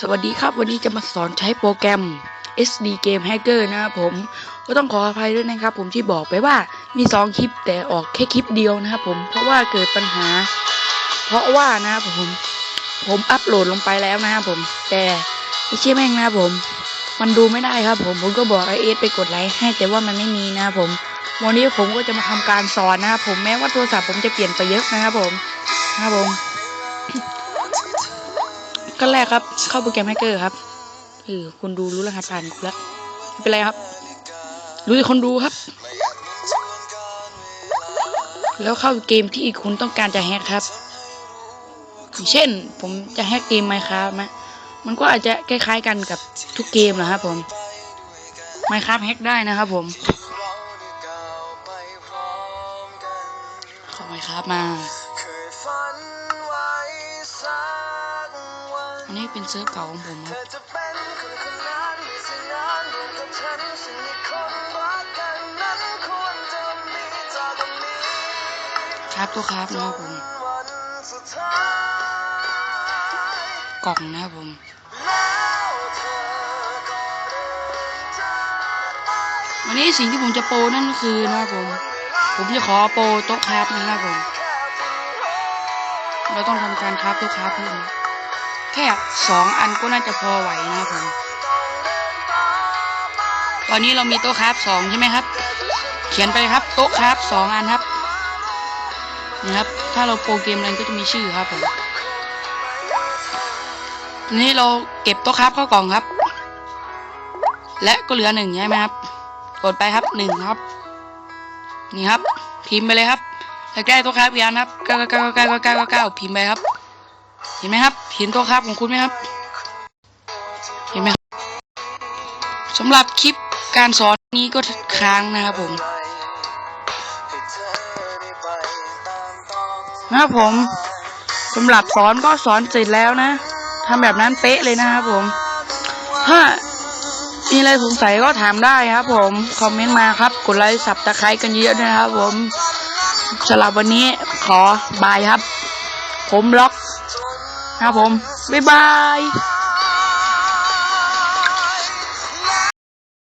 สวัสดีครับวันนี้จะมาสอนใช้โปรแกรม SD Game Hacker นะครับผมก็ต้องขออภัยด้วยนะครับ ผมที่บอกไปว่ามีสองคลิปแต่ออกแค่คลิปเดียวนะครับผมเพราะว่าเกิดปัญหา เพราะว่านะครับผมผมอัปโหลดลงไปแล้วนะครับผม แต่ไม่ใช่แม่งนะครับผม มันดูไม่ได้ครับ ผมผมก็บอกไอเอสไปกดไลค์ให้แต่ว่ามันไม่มีนะครับผมวันนี้ผมก็จะมาทำการสอนนะครับผมแม้ว่าโทรศัพท์ผมจะเปลี่ยนไปเยอะนะครับผมนะครับผม ขั้นแรกครับ เข้าโปรแกรมแฮกเกอร์ครับเออคนดูรู้รหัสผ่านกูแล้วไม่เป็นไรครับ รู้ที่คนดูครับ แล้วเข้าเกมที่คุณต้องการจะแฮกครับเช่น ผมจะแฮกเกมไมครับนะมันก็อาจจะคล้ายๆกันกับทุกเกมนะครับผมไมครับแฮกได้นะครับผมข้าไมครับมา อันนี้เป็นเซิร์ฟเก่าของผมครับครับฉันสิ่งที่คนรักควรจะมีจากวันนี้ครับตัวครับนะครับผม กล่องนะครับผมอันนี้สิ่งที่ผมจะโปรนั่นคือนะครับผม ผมจะขอโปรโต๊ะครับนะครับผมแค่ปวดหัวเราต้องทำการครับโต๊ะครับเพิ่ม แค่สองอันก็น่าจะพอไหวนะครับผมตอนนี้เรามีโต๊ะครับสองใช่ไหมครับ เขียนไปครับโต๊ะครับสองอันครับนี่ครับ ถ้าเราโปรเกมอะไรก็จะมีชื่อครับผมนี้เราเก็บโต๊ะครับเข้ากล่องครับ และก็เหลือหนึ่งใช่ไหมครับ กดไปครับหนึ่งครับ นี่ครับ พิมพ์ไปเลยครับใกล้โต๊ะครับอีกอันครับเก้าเก้าเก้าเก้าเก้าเก้าเก้าพิมพ์ไปครับ เห็นไหมครับ เห็นต๊ะครับของคุณไหมครับ เห็นไหมครับสำหรับคลิปการสอนนี้ก็ค้างนะครับผมนะครับผมสำหรับสอนก็สอนเสร็จแล้วนะทำแบบนั้นเป๊ะเลยนะครับผม ถ้ามีอะไรสงสัยก็ถามได้ครับ ผม คอมเมนต์มาครับ กดไลค์สับตะไคร้กันเยอะนะครับ ผมสำหรับวันนี้ขอบายครับ ผมล็อก ครับผม บ๊ายบาย